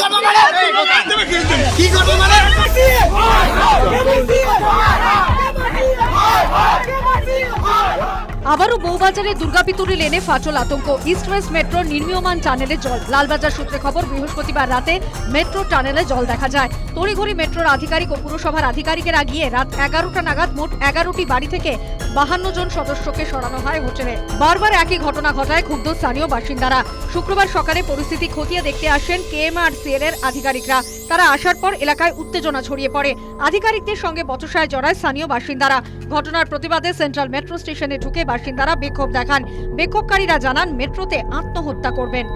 করব মানে কি করব মানে আবারও বউবাজারে দুর্গাপিতুরি লেনে ফাটল আতঙ্ক। ইস্ট ওয়েস্ট মেট্রো নির্মীয়মান টানেলে জল। লালবাজার সূত্রে খবর, বৃহস্পতিবার রাতে মেট্রো টানেলে জল দেখা যায়। তড়িঘড়ি মেট্রোর আধিকারিক ও পুরসভার আধিকারিকেরা গিয়ে রাত এগারোটা নাগাদ মোট এগারোটি বাড়ি থেকে বাহান্ন জন সদস্যকে সরানো হয় হোটেলে। বারবার একই ঘটনা ঘটায় ক্ষুব্ধ স্থানীয় বাসিন্দারা। শুক্রবার সকালে পরিস্থিতি খতিয়ে দেখতে আসেন কেএমআরসিএল এর আধিকারিকরা। তারা আসার পর এলাকায় উত্তেজনা ছড়িয়ে পড়ে। আধিকারিকদের সঙ্গে বচসায় জড়ায় স্থানীয় বাসিন্দারা। ঘটনার প্রতিবাদে সেন্ট্রাল মেট্রো স্টেশনে ঢুকে বাসিন্দারা বিক্ষোভ দেখান। বিক্ষোভকারীরা জানান, মেট্রোতে আত্মহত্যা করবেন।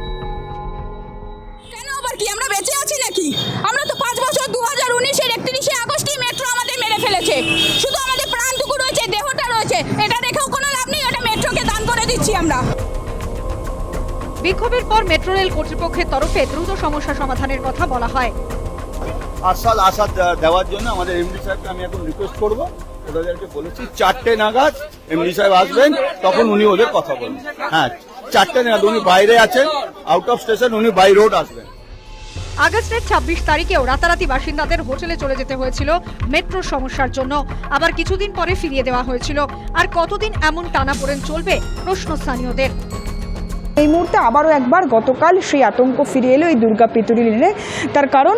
আবার কি? আমরা বেঁচে আছি নাকি? আমরা তো পাঁচ বছর, দু হাজার উনিশের একত্রিশে আগস্টই মেট্রো আমাদের মেরে ফেলেছে। বিক্ষোভের পর মেট্রো রেল কর্তৃপক্ষের তরফে দ্রুত সমস্যা সমাধানের কথা বলা হয়। আশ্বাস আশা দে- দেওয়ার জন্য আমাদের এমডি সাহেবকে আমি এখন রিকোয়েস্ট করব। ওদেরকে বলেছি চারটে নাগাদ এমডি সাহেব আসবেন তখন উনি ওদের কথা বলবেন। হ্যাঁ চারটে নাগাদ উনি বাইরে আছেন আউট অফ স্টেশন উনি বাই রোড আসবেন। আগস্টের ছাব্বিশ তারিখেও রাতারাতি বাসিন্দাদের হোটেলে চলে যেতে হয়েছিল মেট্রোর সমস্যার জন্য। আবার কিছুদিন পরে ফিরিয়ে দেওয়া হয়েছিল। আর কতদিন এমন টানাপোড়েন চলবে প্রশ্ন স্থানীয়দের। এই মুহূর্তে আবারও একবার গতকাল সেই আতঙ্ক ফিরে এলো এই দুর্গা পিতুরি লেনে। তার কারণ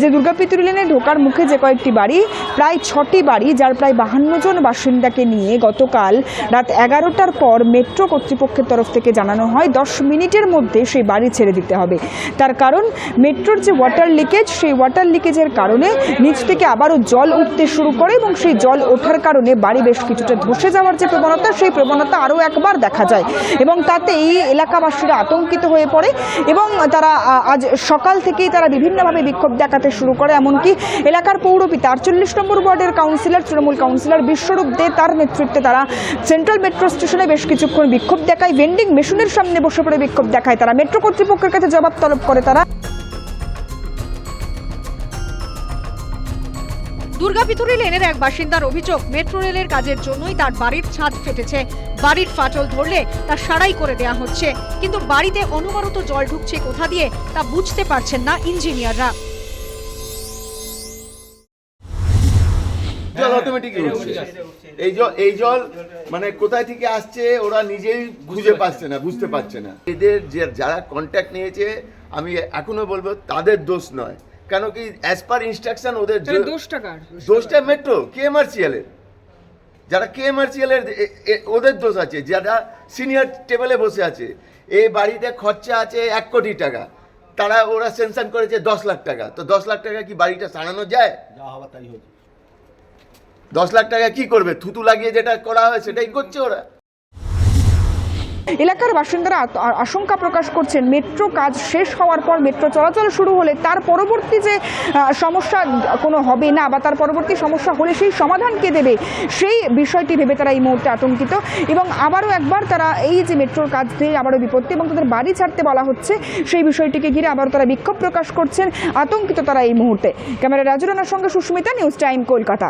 যে দুর্গা পিতুরি লেনে ঢোকার মুখে যে কয়েকটি বাড়ি, প্রায় ছটি বাড়ি, যার প্রায় বাহান্ন জন বাসিন্দাকে নিয়ে গতকাল রাত এগারোটার পর মেট্রো কর্তৃপক্ষের তরফ থেকে জানানো হয়, দশ মিনিটের মধ্যে সেই বাড়ি ছেড়ে দিতে হবে। তার কারণ, মেট্রোর যে ওয়াটার লিকেজ, সেই ওয়াটার লিকেজের কারণে নিচ থেকে আবারও জল উঠতে শুরু করে এবং সেই জল ওঠার কারণে বাড়ি বেশ কিছুটা ধসে যাওয়ার যে প্রবণতা, সেই প্রবণতা আরও একবার দেখা যায়। এবং তাতে এই এলাকাবাসীরা আতঙ্কিত হয়ে পড়ে এবং তারা আজ সকাল থেকেই তারা বিভিন্নভাবে বিক্ষোভ দেখাতে শুরু করে। এমনকি এলাকার পৌরপিতা, আটচল্লিশ নম্বর ওয়ার্ডের কাউন্সিলর, তৃণমূল কাউন্সিলর বিশ্বরূপ দে তার নেতৃত্বে তারা সেন্ট্রাল মেট্রো স্টেশনে বেশ কিছুক্ষণ বিক্ষোভ দেখায়। ভেন্ডিং মেশিনের সামনে বসে পড়ে বিক্ষোভ দেখায় তারা। মেট্রো কর্তৃপক্ষের কাছে জবাব তলব করে তারা। দুর্গাপিতুরি লেনের এক বাসিন্দার অভিযোগ, মেট্রো রেলের কাজের জন্যই তার বাড়ির ছাদ ফেটেছে। বাড়ির ফাটল ধরলে তা সারাই করে দেয়া হচ্ছে। কিন্তু বাড়িতে অনবরত জল ঢুকছে কোথা দিয়ে তা বুঝতে পারছেন না ইঞ্জিনিয়াররা। এই জল এই জল মানে কোথায় থেকে আসছে ওরা নিজেই খুঁজে পাচ্ছে না, বুঝতে পারছে না। এদের যে, যারা কন্ট্যাক্ট নিয়েছে, আমি এখনও বলব তাদের দোষ নয়। কেন কি অ্যাজ পার ইনস্ট্রাকশন ওদের যে- দোষটা মেট্রো কেএমআরসিএল এর। যারা কেএমআরসিএল এর এ- এ- ওদের দোষ আছে যারা সিনিয়র টেবিলে বসে আছে। এই বাড়িতে খরচা আছে এক কোটি টাকা। তারা ওরা সেনশন করেছে দশ লাখ টাকা। তো দশ লাখ টাকা কি বাড়িটা সারানো যায়? দশ লাখ টাকা কি করবে? থুতু লাগিয়ে যেটা করা হয় সেটাই করছে ওরা। এলাকার বাসিন্দারা আশঙ্কা প্রকাশ করছেন, মেট্রো কাজ শেষ হওয়ার পর মেট্রো চলাচল শুরু হলে তার পরবর্তী যে সমস্যা কোনো হবে না বা তার পরবর্তী সমস্যা হলে সেই সমাধান কে দেবে, সেই বিষয়টি ভেবে তারা এই মুহূর্তে আতঙ্কিত। এবং আবারও একবার তারা এই যে মেট্রোর কাজ দিয়ে আবারও বিপত্তি এবং তাদের বাড়ি ছাড়তে বলা হচ্ছে, সেই বিষয়টিকে ঘিরে আবারও তারা বিক্ষোভ প্রকাশ করছেন, আতঙ্কিত তারা এই মুহূর্তে। ক্যামেরা রাজুরানার সঙ্গে সুস্মিতা, নিউজ টাইম কলকাতা।